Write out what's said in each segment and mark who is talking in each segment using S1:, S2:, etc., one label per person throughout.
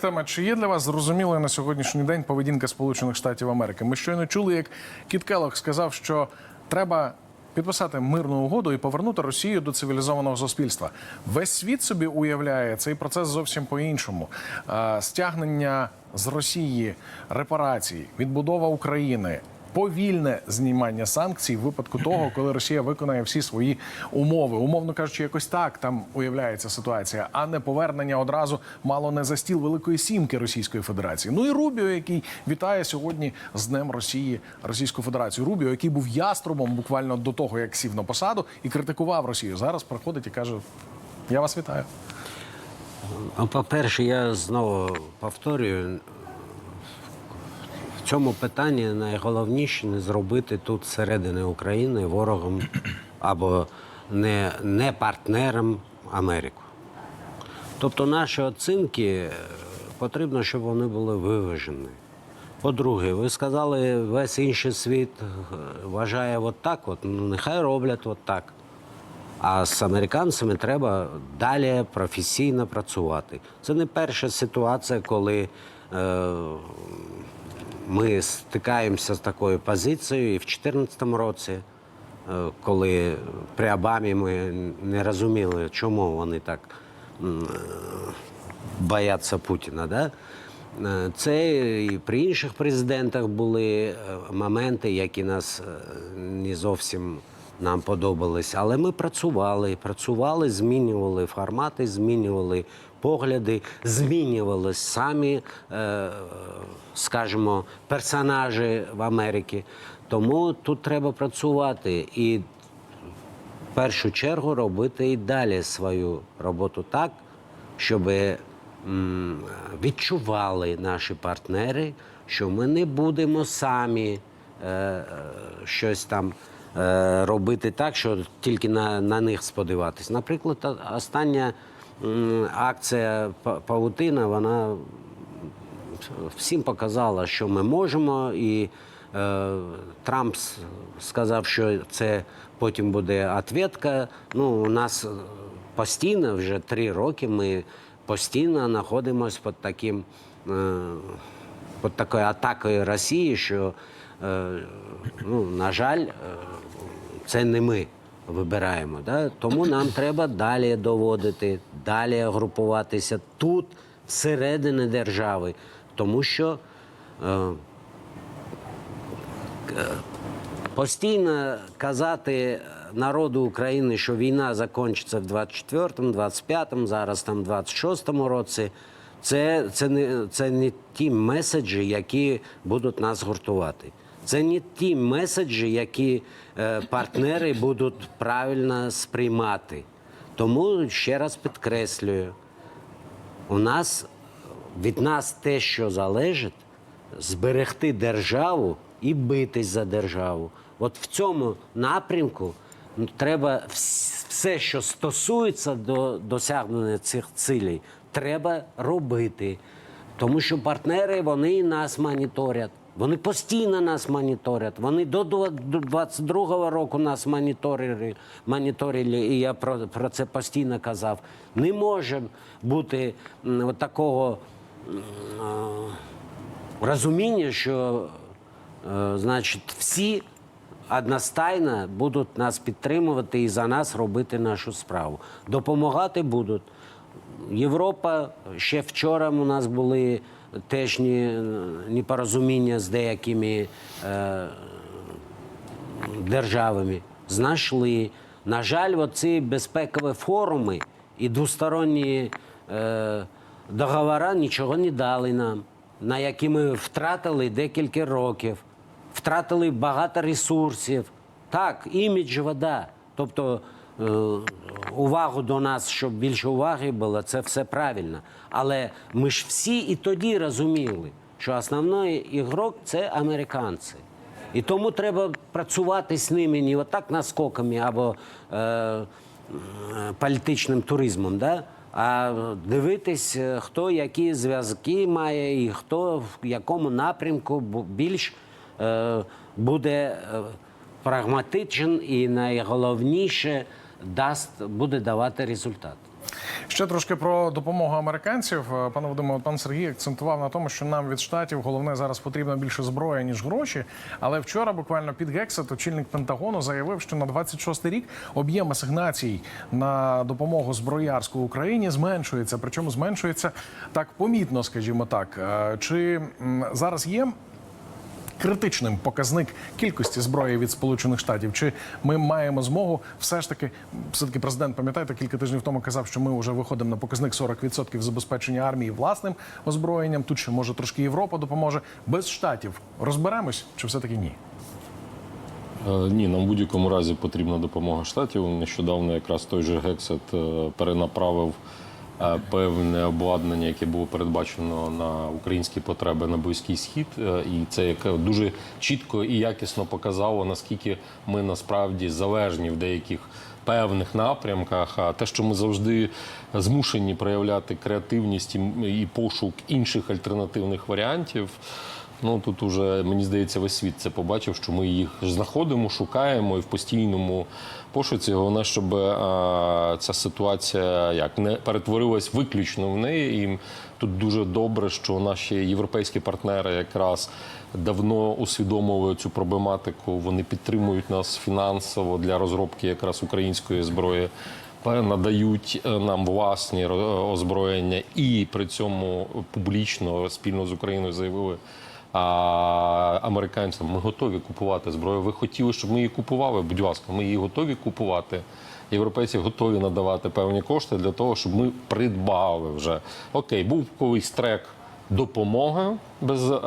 S1: Тема, чи є для вас зрозумілою на сьогоднішній день поведінка Сполучених Штатів Америки? Ми щойно чули, як Кіт Келлог сказав, що треба підписати мирну угоду і повернути Росію до цивілізованого суспільства. Весь світ собі уявляє цей процес зовсім по-іншому. Стягнення з Росії репарацій, відбудова України. Повільне знімання санкцій в випадку того, коли Росія виконає всі свої умови, умовно кажучи, якось так там уявляється ситуація, а не повернення одразу мало не за стіл Великої сімки Російської Федерації. Ну і Рубіо, який вітає сьогодні з Днем Росії Російську Федерацію. Рубіо, який був яструбом буквально до того, як сів на посаду і критикував Росію. Зараз приходить і каже: Я вас вітаю.
S2: Ну, По-перше, я знову повторюю, цьому питанні найголовніше не зробити тут зсередини України ворогом або не, не партнером Америку. Тобто наші оцінки е, потрібно, щоб вони були виважені. По-друге, ви сказали, весь інший світ е, вважає от так, от, ну нехай роблять от так. А з американцями треба далі професійно працювати. Це не перша ситуація, коли е, ми стикаємося з такою позицією. І в 2014 році, е, коли при Обамі ми не розуміли, чому вони так е, бояться Путіна. Да? Е, Це і при інших президентах були моменти, які нас не зовсім нам подобались. Але ми працювали, працювали, змінювали формати, змінювали погляди, змінювали самі, е, скажімо, персонажі в Америці. Тому тут треба працювати і в першу чергу робити і далі свою роботу так, щоб відчували наші партнери, що ми не будемо самі е, щось там е, робити так, що тільки на, на них сподіватись. Наприклад, остання акція «Па- Павутина, вона всім показала, що ми можемо, і е, Трамп сказав, що це потім буде відповідка. Ну, у нас постійно, вже три роки, ми постійно знаходимося під таким. Е, під такою атакою Росії, що, е, ну, на жаль, е, це не ми вибираємо. Да? Тому нам треба далі доводити, далі групуватися тут, всередині держави. Тому що е, постійно казати народу України, що війна закінчиться в 24-му, 25-му, зараз там 26-му році. Це, це, не, це не ті меседжі, які будуть нас гуртувати. Це не ті меседжі, які е, партнери будуть правильно сприймати. Тому ще раз підкреслюю, у нас від нас те, що залежить, зберегти державу і битись за державу. От в цьому напрямку ну, треба все, що стосується до досягнення цих цілей, треба робити. Тому що партнери вони нас моніторять. Вони постійно нас моніторять. Вони до 22-го року нас моніторили, моніторили, і я про, про це постійно казав. Не може бути от такого розуміння, що е, значить, всі одностайно будуть нас підтримувати і за нас робити нашу справу. Допомагати будуть. Європа ще вчора у нас були теж ні- непорозуміння з деякими е, державами. Знайшли. На жаль, ці безпекові форуми і двосторонні е, договори нічого не дали нам, на які ми втратили декілька років, втратили багато ресурсів. Так, імідж вода. Тобто увагу до нас, щоб більше уваги було, це все правильно. Але ми ж всі і тоді розуміли, що основний ігрок це американці. І тому треба працювати з ними не отак наскоками або е, е, політичним туризмом, да? а дивитись, е, хто які зв'язки має і хто в якому напрямку більш е, буде е, прагматичен і найголовніше дасть, буде давати результат.
S1: Ще трошки про допомогу американців. Е, Пане Вадиме, пан Сергій акцентував на тому, що нам від штатів головне зараз потрібно більше зброї ніж гроші. Але вчора буквально під Гексет очільник Пентагону заявив, що на 26 рік об'єм асигнацій на допомогу зброярську Україні зменшується. Причому зменшується так помітно, скажімо так. Е, Чи зараз є критичним показник кількості зброї від Сполучених Штатів? Чи ми маємо змогу все ж таки, все таки президент, пам'ятаєте, кілька тижнів тому казав, що ми вже виходимо на показник 40% забезпечення армії власним озброєнням. Тут ще може трошки Європа допоможе без штатів. Розберемось, чи все таки ні?
S3: Е, Ні, нам в будь-якому разі потрібна допомога штатів. Нещодавно якраз той же Гексет е, перенаправив певне обладнання, яке було передбачено на українські потреби на близький схід, Е, і це яке дуже чітко і якісно показало, наскільки ми насправді залежні в деяких. Певних напрямках, а те, що ми завжди змушені проявляти креативність і пошук інших альтернативних варіантів. Ну тут уже мені здається, весь світ це побачив, що ми їх знаходимо, шукаємо і в постійному пошуці. Головне, щоб а, ця ситуація як не перетворилась виключно в неї. І тут дуже добре, що наші європейські партнери якраз давно усвідомили цю проблематику. Вони підтримують нас фінансово для розробки якраз української зброї. Надають е, нам власні ро- озброєння і при цьому публічно спільно з Україною заявили а, американцям, ми готові купувати зброю. Ви хотіли, щоб ми її купували? Будь ласка, ми її готові купувати. Європейці готові надавати певні кошти для того, щоб ми придбали вже. Окей, був колись трек допомоги без е,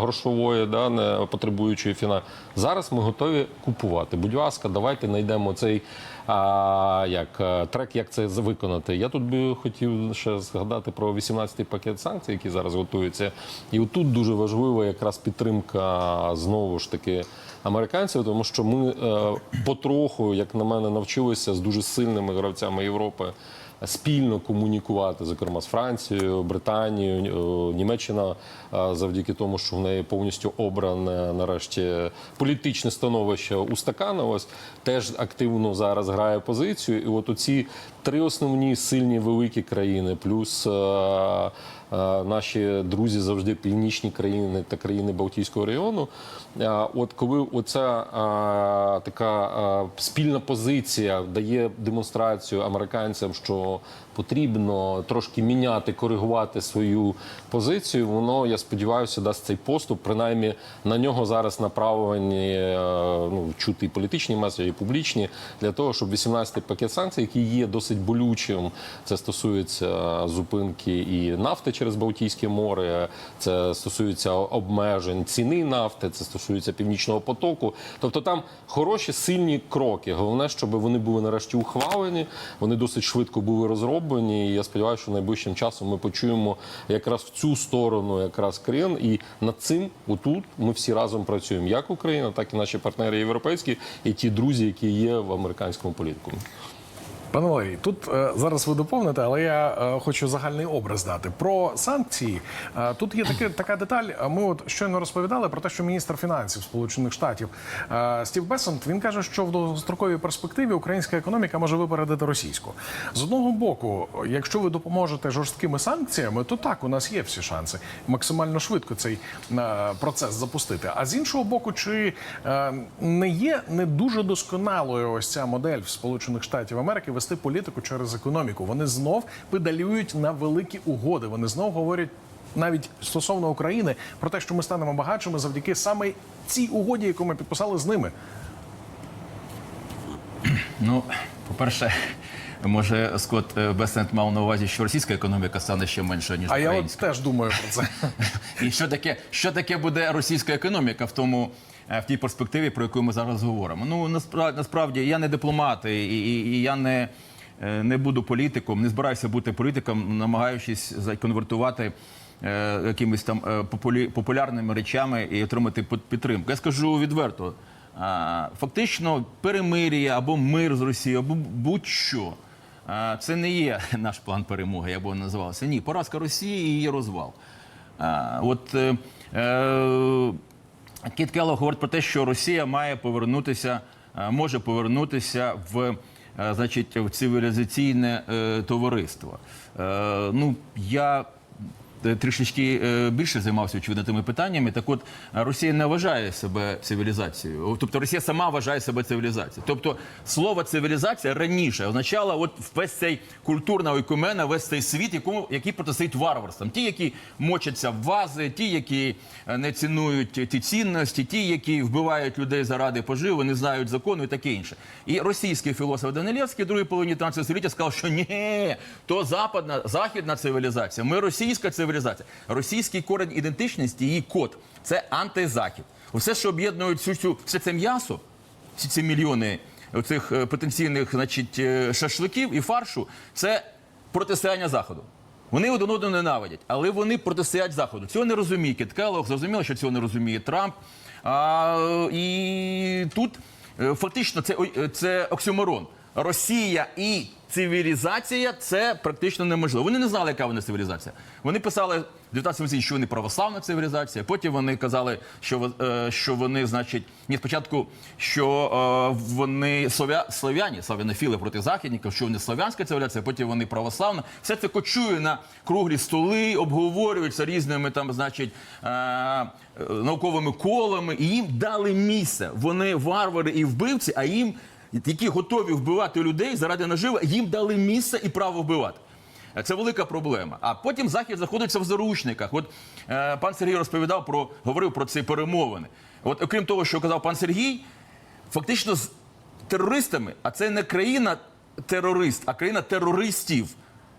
S3: грошової, да, не потребуючої фіна. Зараз ми готові купувати. Будь ласка, давайте знайдемо цей а, як, е, трек, як це виконати. Я тут би хотів ще згадати про 18-й пакет санкцій, який зараз готується. І отут дуже важлива якраз підтримка знову ж таки американців, тому що ми е, потроху, як на мене, навчилися з дуже сильними гравцями Європи спільно комунікувати, зокрема з Францією, Британією, е, Німеччина, е, завдяки тому, що в неї повністю обране нарешті політичне становище устаканилось, теж активно зараз грає позицію. І от оці три основні сильні великі країни, плюс е, наші друзі завжди північні країни та країни Балтійського. Е, От коли оця така спільна позиція дає демонстрацію американцям, що потрібно трошки міняти, коригувати свою позицію, воно я сподіваюся дасть цей поступ. Принаймні на нього зараз направлені е, ну, чути політичні меседжі, і публічні для того, щоб 18-й пакет санкцій, який є досить болючим, це стосується зупинки і нафти через Балтійське море, це стосується обмежень ціни нафти, це стосується північного потоку. Тобто там хороші сильні кроки. Головне, щоб вони були нарешті ухвалені. Вони досить швидко були розроблені. І я сподіваюся, що найближчим часом ми почуємо якраз в цю сторону, якраз крен. І над цим отут ми всі разом працюємо, як Україна, так і наші партнери європейські, і ті друзі, які є в американському політику.
S1: Пане Валерій, тут е, зараз ви доповните, але я е, хочу загальний образ дати про санкції. Е, тут є таке, така деталь. е, Ми от щойно розповідали про те, що міністр фінансів Сполучених Штатів е, Стів Бесент він каже, що в довгостроковій перспективі українська економіка може випередити російську. З одного боку, якщо ви допоможете жорсткими санкціями, то так у нас є всі шанси максимально швидко цей е, процес запустити. А з іншого боку, чи е, не є не дуже досконалою ось ця модель в Сполучених Штатів Америки вести політику через економіку? Вони знов педалюють на великі угоди. Вони знов говорять. Навіть стосовно України про те, що ми станемо багатшими завдяки саме цій угоді, яку ми підписали з ними.
S4: Ну, по-перше, може Скотт е, Бесент мав на увазі, що російська економіка стане ще менше, ніж
S1: А я от теж думаю про це.
S4: І що таке, що таке буде російська економіка в тому. Е, В тій перспективі, про яку ми зараз говоримо. Ну насправді, я не дипломат, і, і, і я не, е, не буду політиком, не збираюся бути політиком, намагаючись законвертувати е, якимись там е, популі, популярними речами і отримати підтримку. Я скажу відверто: а, фактично перемир'я або мир з Росією, або будь-що. Це не є наш план перемоги, я б його називався. Ні, поразка Росії і її розвал. От е, е, Кіт Келло говорить про те, що Росія має повернутися, е, може повернутися в е, значить, в цивілізаційне е, товариство. Е, ну, я трішечки е, більше займався очевидно тими питаннями. Так от е, Росія не вважає себе цивілізацією. Тобто Росія сама вважає себе цивілізацією. Тобто слово цивілізація раніше означало от весь цей культурна ойкумена, весь цей світ, якому який протистоїть варварствам. Ті, які мочаться в вази, ті, які е, не цінують ті цінності, ті, які вбивають людей заради поживи, не знають закону і таке інше. І російський філософ Данилевський в другій половині 19 століття сказав, що ні, то западна західна цивілізація, ми російська цивілізація. Російський корень ідентичності, її код це антизахід. Все, що об'єднує цю, цю все це м'ясо, ці, ці мільйони цих потенційних значить, е, шашликів і фаршу, це протистояння заходу. Вони один одного ненавидять, але вони протистоять заходу. Цього не розуміє Кіт зрозуміло, що цього не розуміє Трамп. А, і тут е, фактично це, е, це оксюморон. Росія і цивілізація це практично неможливо. Вони не знали, яка вони цивілізація. Вони писали в 19 столітті, що вони православна цивілізація. Потім вони казали, що, е, що вони, значить, ні, спочатку, що е, вони слов'я, слов'яні, славянофіли проти західників, що вони слов'янська цивілізація, потім вони православна. Все це кочує на круглі столи, обговорюються різними там, значить, е, науковими колами, і їм дали місце. Вони варвари і вбивці, а їм, які готові вбивати людей заради наживи, їм дали місце і право вбивати. Це велика проблема. А потім захід знаходиться в заручниках. От е, пан Сергій розповідав про говорив про ці перемовини. От окрім того, що казав пан Сергій, фактично з терористами, а це не країна терорист, а країна терористів.